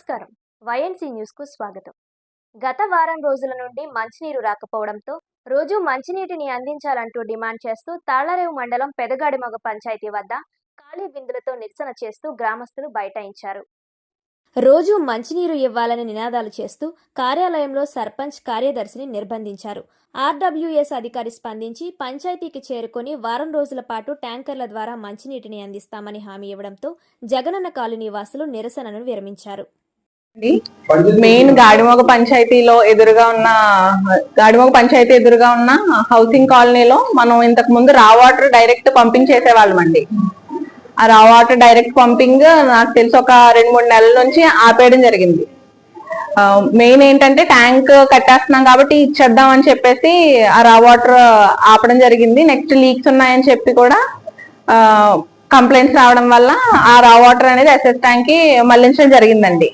నమస్కారం. న్యూస్కు స్వాగతం. గత వారం రోజుల నుండి మంచినీరు రాకపోవడంతో రోజు మంచినీటిని అందించాలంటూ డిమాండ్ చేస్తూ తాళ్ళరేవు మండలం పెదగాడిమగ పంచాయతీ వద్ద ఖాళీ బిందులతో నిరసన చేస్తూ గ్రామస్తులు బైఠాయించారు. రోజు మంచినీరు ఇవ్వాలని నినాదాలు చేస్తూ కార్యాలయంలో సర్పంచ్ కార్యదర్శిని నిర్బంధించారు. ఆర్డబ్ల్యూఎస్ అధికారి స్పందించి పంచాయతీకి చేరుకొని వారం రోజుల పాటు ట్యాంకర్ల ద్వారా మంచినీటిని అందిస్తామని హామీ ఇవ్వడంతో జగనన్న కాలనీ వాసులు నిరసనను విరమించారు. మెయిన్ గాడిమోగ పంచాయతీలో ఎదురుగా ఉన్న గాడిమోగ పంచాయతీ ఎదురుగా ఉన్న హౌసింగ్ కాలనీలో మనం ఇంతకు ముందు రా వాటర్ డైరెక్ట్ పంపింగ్ చేసేవాళ్ళం అండి ఆ రా వాటర్ డైరెక్ట్ పంపింగ్ నాకు తెలిసి ఒక రెండు మూడు నెలల నుంచి ఆపేయడం జరిగింది. మెయిన్ ఏంటంటే ట్యాంక్ కట్టేస్తున్నాం కాబట్టి ఇచ్చేద్దాం అని చెప్పేసి ఆ రా వాటర్ ఆపడం జరిగింది. నెక్స్ట్ లీక్స్ ఉన్నాయని చెప్పి కూడా కంప్లైంట్స్ రావడం వల్ల ఆ రా వాటర్ అనేది ఎస్ఎస్ ట్యాంక్కి మళ్ళించడం జరిగిందండి.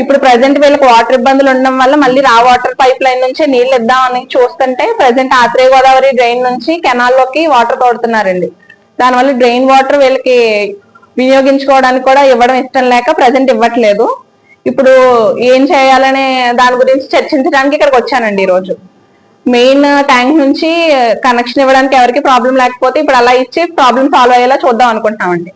ఇప్పుడు ప్రజెంట్ వీళ్ళకి వాటర్ ఇబ్బందులు ఉండడం వల్ల మళ్ళీ రా వాటర్ పైప్ లైన్ నుంచే నీళ్ళు ఇద్దామని చూస్తుంటే ప్రజెంట్ ఆత్రేయ గోదావరి డ్రైన్ నుంచి కెనాల్లోకి వాటర్ తోడుతున్నారండి. దానివల్ల డ్రైన్ వాటర్ వీళ్ళకి వినియోగించుకోవడానికి కూడా ఇవ్వడం ఇష్టం లేక ప్రజెంట్ ఇవ్వట్లేదు. ఇప్పుడు ఏం చేయాలనే దాని గురించి చర్చించడానికి ఇక్కడికి వచ్చానండి ఈ రోజు మెయిన్ ట్యాంక్ నుంచి కనెక్షన్ ఇవ్వడానికి ఎవరికి ప్రాబ్లం లేకపోతే ఇప్పుడు అలా ఇచ్చి ప్రాబ్లం సాల్వ్ అయ్యేలా చూద్దాం అనుకుంటున్నామండి.